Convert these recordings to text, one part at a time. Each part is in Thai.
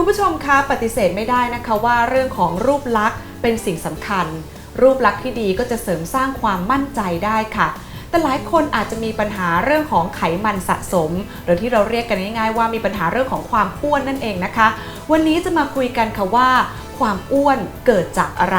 คุณผู้ชมคะปฏิเสธไม่ได้นะคะว่าเรื่องของรูปลักษณ์เป็นสิ่งสำคัญ รูปลักษณ์ที่ดีก็จะเสริมสร้างความมั่นใจได้ค่ะ แต่หลายคนอาจจะมีปัญหาเรื่องของไขมันสะสม หรือที่เราเรียกกันง่ายๆว่ามีปัญหาเรื่องของความอ้วนนั่นเองนะคะ วันนี้จะมาคุยกันค่ะว่า ความอ้วนเกิดจากอะไร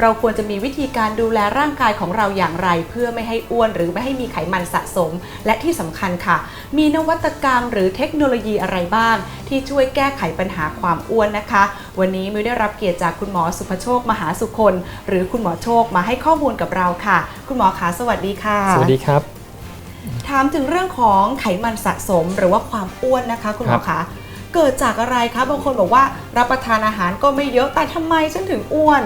เราควรจะมีวิธีการดูแลร่างกายของเราอย่างไร เพื่อไม่ให้อ้วนหรือไม่ให้มีไขมันสะสม และที่สำคัญค่ะ มีนวัตกรรมหรือเทคโนโลยีอะไรบ้าง ที่ช่วยแก้ไขปัญหาความอ้วนนะคะ วันนี้มิวได้รับเกียรติจากคุณหมอสุภโชค มหาสุคน หรือคุณหมอโชคมาให้ข้อมูลกับเราค่ะ คุณหมอคะสวัสดีค่ะ สวัสดีครับ ถามถึงเรื่องของไขมันสะสมหรือว่าความอ้วนนะคะ คุณหมอคะ เกิดจากอะไรคะบางคนบอกว่ารับประทานอาหารก็ไม่เยอะแต่ทำไมฉันถึงอ้วน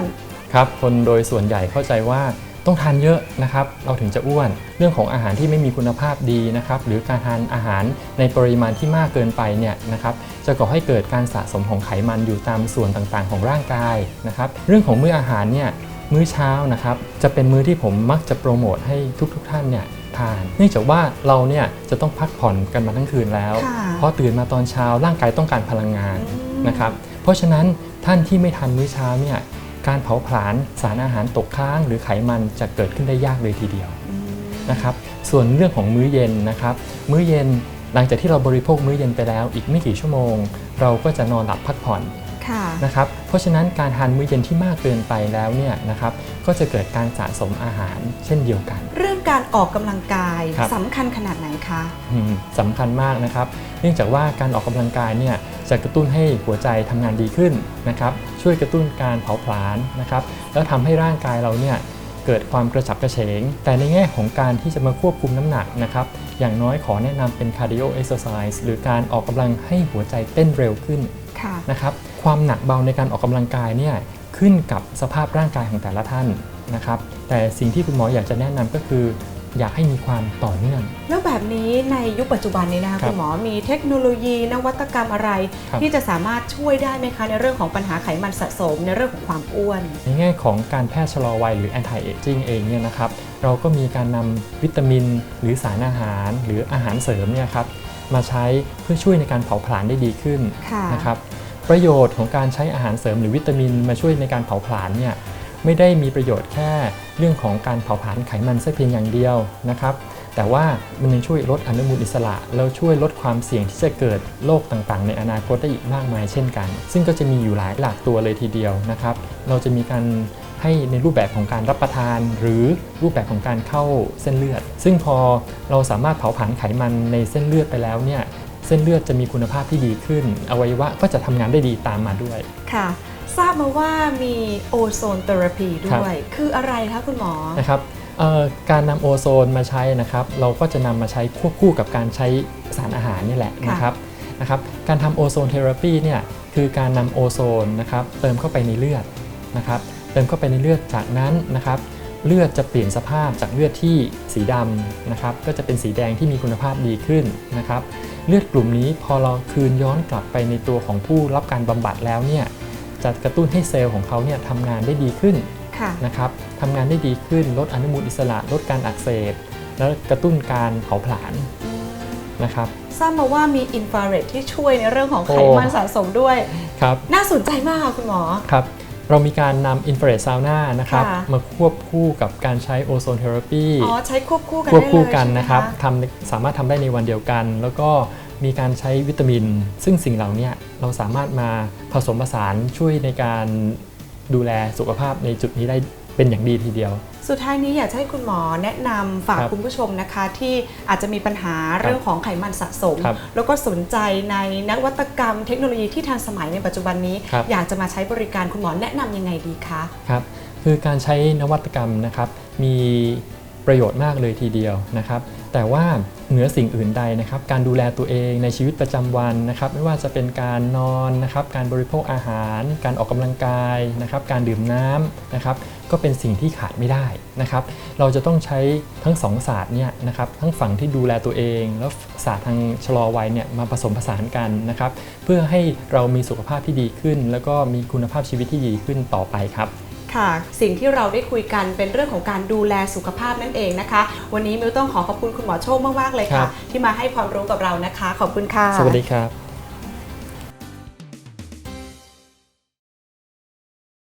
ครับคนโดยส่วนใหญ่เข้าใจว่าต้องทานเยอะนะครับเราถึงจะอ้วน เรื่องของอาหารที่ไม่มีคุณภาพดีนะครับหรือการทานอาหารในปริมาณที่มากเกินไปเนี่ยนะครับจะก่อให้เกิดการสะสมของไขมันอยู่ตามส่วนต่างๆ ของร่างกายนะครับเรื่องของมื้ออาหารเนี่ย มื้อเช้านะครับจะเป็นมื้อที่ผมมักจะโปรโมทให้ทุกๆท่านเนี่ยทานเนื่องจากว่าเราเนี่ยจะต้องพักผ่อนกันมาทั้งคืนแล้วค่ะพอตื่นมาตอนเช้าร่างกายต้องการพลังงานอืมนะครับเพราะฉะนั้นท่านที่ไม่ทานมื้อเช้าเนี่ยการเผาผลาญสารอาหารตกค้าง หรือไขมันจะเกิดขึ้นได้ยากเลยทีเดียวอืมนะครับส่วนเรื่องของมื้อเย็นนะครับ มื้อเย็นหลังจากที่เราบริโภคมื้อเย็นไปแล้วอีกไม่กี่ชั่วโมง เราก็จะนอนหลับพักผ่อนค่ะ นะครับเพราะฉะนั้นการทานมื้อเย็นที่มากเกินไปแล้วเนี่ยนะครับก็จะเกิดการสะสมอาหารเช่นเดียวกัน เรื่องการออกกำลังกายครับสำคัญขนาดไหนคะอืมสำคัญมากนะครับเนื่องจากว่าการออกกำลังกายเนี่ยจะกระตุ้นให้หัวใจทำงานดีขึ้นนะครับช่วยกระตุ้นการเผาผลาญนะครับแล้วทำให้ร่างกายเราเนี่ยเกิดความกระฉับกระเฉง แต่ในแง่ของการที่จะมาควบคุมน้ำหนักนะครับอย่างน้อยขอแนะนำเป็น cardio exercise หรือการออกกำลังให้หัวใจเต้นเร็วขึ้นค่ะนะครับ ความหนักเบาในการออกกำลังกายเนี่ยขึ้นกับสภาพร่างกายของแต่ละท่านนะครับแต่สิ่งที่คุณหมออยากจะแนะนำก็คือ อยากให้มีความต่อเนื่อง แล้วแบบนี้ในยุคปัจจุบันนี้นะคะครับคุณหมอมีเทคโนโลยีนวัตกรรมอะไรครับที่จะสามารถช่วยได้ไหมคะในเรื่องของปัญหาไขมันสะสมในเรื่องของความอ้วน ในแง่ของการแพทย์ชะลอวัยหรือ anti aging เองเนี่ยนะครับเราก็มีการนำวิตามิน หรือสารอาหาร หรืออาหารเสริมเนี่ยครับมาใช้เพื่อช่วยในการเผาผลาญได้ดีขึ้นค่ะนะครับ ประโยชน์ของการใช้อาหารเสริมหรือวิตามินมาช่วยในการเผาผลาญเนี่ยไม่ได้มีประโยชน์แค่เรื่องของการเผาผลาญไขมันสักเพียงอย่างเดียวนะครับ แต่ว่ามันยังช่วยลดอนุมูลอิสระ แล้วช่วยลดความเสี่ยงที่จะเกิดโรคต่างๆ ในอนาคตได้อีกมากมายเช่นกัน ซึ่งก็จะมีอยู่หลายหลากตัวเลยทีเดียวนะครับ เราจะมีการให้ในรูปแบบของการรับประทาน หรือรูปแบบของการเข้าเส้นเลือด ซึ่งพอเราสามารถเผาผลาญไขมันในเส้นเลือดไปแล้วเนี่ย เส้นเลือดจะมีคุณภาพที่ดีขึ้น อวัยวะก็จะทำงานได้ดีตามมาด้วย ค่ะ ทราบมาว่ามีโอโซนเทอราพีด้ครัวยบคืออะไรคะคุณหมอ นะครับเอ่อการนำโอโซนมาใช้นะครับ เราก็จะนำมาใช้ควบคู่กับการใช้สารอาหารนี่แหละค่ะนะครับนะครับ การทำโอโซนเทอราปีเนี่ยคือการนำโอโซนนะครับเติมเข้าไปในเลือดนะครับ เติมเข้าไปในเลือดจากนั้นนะครับเลือดจะเปลี่ยนสภาพจากเลือดที่สีดำนะครับ ก็จะเป็นสีแดงที่มีคุณภาพดีขึ้นนะครับ เลือดกลุ่มนี้พอเราคืนย้อนกลับไปในตัวของผู้รับการบำบัดแล้วเนี่ยจะกระตุ้นให้เซลล์ของเขาเนี่ยทำงานได้ดีขึ้นค่ะนะครับทำงานได้ดีขึ้นลดอนุมูลอิสระลดการอักเสบแล้วกระตุ้นการเผาผลาญนะครับทราบมาว่ามีอินฟราเรดที่ช่วยในเรื่องของไขโอ้มันสะสมด้วยครับน่าสนใจมากค่ะคุณหมอครับ เรามีการนำอินฟราเรดซาวน่านะครับค่ะ มาควบคู่กับการใช้โอโซนเทอราปี อ๋อใช้ควบคู่กันควบได้คู่เลยกันใช่ไหมนะครับทำสามารถทำได้ในวันเดียวกัน แล้วก็มีการใช้วิตามิน ซึ่งสิ่งเหล่านี้เราสามารถมาผสมผสานช่วยในการ ดูแลสุขภาพในจุดนี้ได้เป็นอย่างดีทีเดียว สุดท้ายนี้อยากจะให้คุณหมอแนะนำฝากครับคุณผู้ชมนะคะ ที่อาจจะมีปัญหาเรื่องของไขมันสะสมครับแล้วก็สนใจในนวัตกรรมเทคโนโลยีที่ทันสมัยในปัจจุบันนี้ครับอยากจะมาใช้บริการคุณหมอแนะนำยังไงดีคะครับคือการใช้นวัตกรรมนะครับมี ประโยชน์มากเลยทีเดียวนะครับ แต่ว่าเหนือสิ่งอื่นใดนะครับ การดูแลตัวเองในชีวิตประจำวันนะครับ ไม่ว่าจะเป็นการนอนนะครับ การบริโภคอาหาร การออกกำลังกายนะครับ การดื่มน้ำนะครับ ก็เป็นสิ่งที่ขาดไม่ได้นะครับ เราจะต้องใช้ทั้งสองศาสตร์เนี่ยนะครับ ทั้งฝั่งที่ดูแลตัวเอง แล้วศาสตร์ทางชะลอวัยเนี่ยมาผสมผสานกันนะครับ เพื่อให้เรามีสุขภาพที่ดีขึ้น แล้วก็มีคุณภาพชีวิตที่ดีขึ้นต่อไปครับ ค่ะ สิ่งที่เราได้คุยกันเป็นเรื่องของการดูแลสุขภาพนั่นเองนะคะ วันนี้มิวต้องขอขอบคุณคุณหมอโชคมากๆเลยครัค่ะบที่มาให้ความรู้กับเรานะคะ ขอบคุณค่ะ สวัสดีครับ